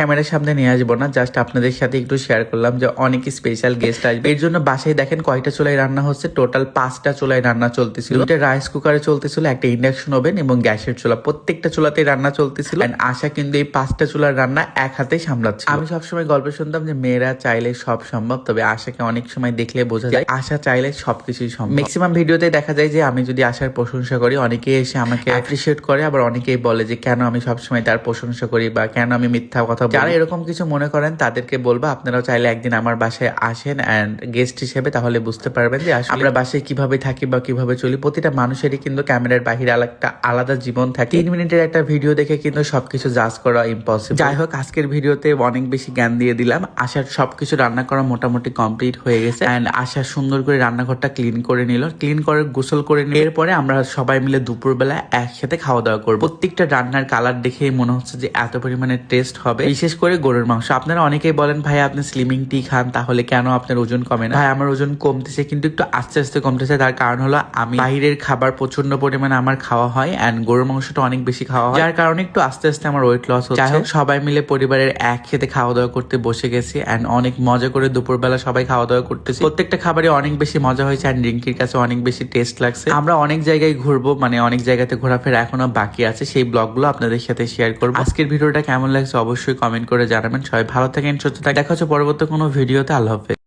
ক্যামেরার সামনে নিয়ে আসব না জাস্ট আপনাদের সাথে একটু শেয়ার করলাম যে অনেক স্পেশাল গেস্ট আসবে। এর জন্য বাসায় দেখেন কয়টা চুলায় রান্না হচ্ছে টোটাল পাঁচটা চুলায় রান্না চলতেছিল। দুটা রাইস কুকারে চলতেছিল, একটা ইন্ডাকশন ওভেন এবং গ্যাসের চুলা। প্রত্যেকটা চুলাতেই রান্না চলতেছিল আশা কিন্তু এই পাঁচটা চুলার রান্না এক হাতে সামলাচ্ছে। আমি সবসময় গল্প শুনতাম যে মেয়েরা চাইলে সব সম্ভব, তবে আশাকে অনেক সময় দেখলে বোঝা যায় আশা চাইলে সবকিছুই সম্ভব। ম্যাক্সিমাম ভিডিওতে দেখা যায় যে আমি যদি আশার প্রশংসা করি, অনেকেই এসে আমাকে অ্যাপ্রিসিয়েট করে, আবার অনেকেই বলে যে কেন আমি সবসময় তার প্রশংসা করি বা কেন আমি মিথ্যা কথা যারা এরকম কিছু মনে করেন তাদেরকে বলব আপনারাও চাইলে একদিন আমার বাসায় আসেন অ্যান্ড গেস্ট হিসেবে তাহলে বুঝতে পারবেন যে আমরা বাসায় কীভাবে থাকি বা কীভাবে চলি। প্রতিটা মানুষেরই কিন্তু ক্যামেরার বাহিরে একটা আলাদা জীবন থাকে। তিন মিনিটের একটা ভিডিও দেখে কিন্তু সবকিছু জাজ করা ইম্পসিবল যাই হোক আজকের ভিডিওতে অনেক বেশি জ্ঞান দিয়ে দিলাম। আশার সবকিছু রান্না করা মোটামুটি কমপ্লিট হয়ে গেছে অ্যান্ড আশা সুন্দর করে রান্নাঘরটা ক্লিন করে নিল। ক্লিন করে গোসল করে নিল। এরপরে আমরা সবাই মিলে দুপুরবেলা একসাথে খাওয়া দাওয়া করব। প্রত্যেকটা রান্নার কালার দেখে মনে হচ্ছে যে এত পরিমাণে টেস্ট হবে। বিশেষ করে গরুর মাংস। আপনারা অনেকেই বলেন, ভাই, আপনি স্লিমিং টি খান, তাহলে কেন আপনার ওজন কমে না? ভাই, আমার ওজন কমতেছে, কিন্তু একটু আস্তে আস্তে কমতেছে। তার কারণ হলো, আমি বাইরের খাবার প্রচণ্ড পরিমাণে আমার খাওয়া হয় অ্যান্ড গরুর মাংসটা অনেক বেশি খাওয়া হয়। যার কারণে একটু আস্তে আস্তে আমার ওয়েট লস হচ্ছে। যাই হোক, সবাই মিলে পরিবারের এক খেতে খাওয়া দাওয়া করতে বসে গেছি অ্যান্ড অনেক মজা করে দুপুরবেলা সবাই খাওয়া দাওয়া করতেছি। প্রত্যেকটা খাবারে অনেক বেশি মজা হয়েছে অ্যান্ড রিঙ্কির কাছে অনেক বেশি টেস্ট লাগছে। আমরা অনেক জায়গায় ঘুরবো মানে অনেক জায়গাতে ঘোরাফেরা এখনও বাকি আছে। সেই ব্লগগুলো আপনাদের সাথে শেয়ার করব। আজকের ভিডিওটা কেমন লাগছে অবশ্যই কমেন্ট করে জানাবেন। সবাই ভালো থাকেন, সুস্থ থাকেন। দেখা হচ্ছে পরবর্তী কোনো ভিডিওতে। আল্লাহ হাফেজ।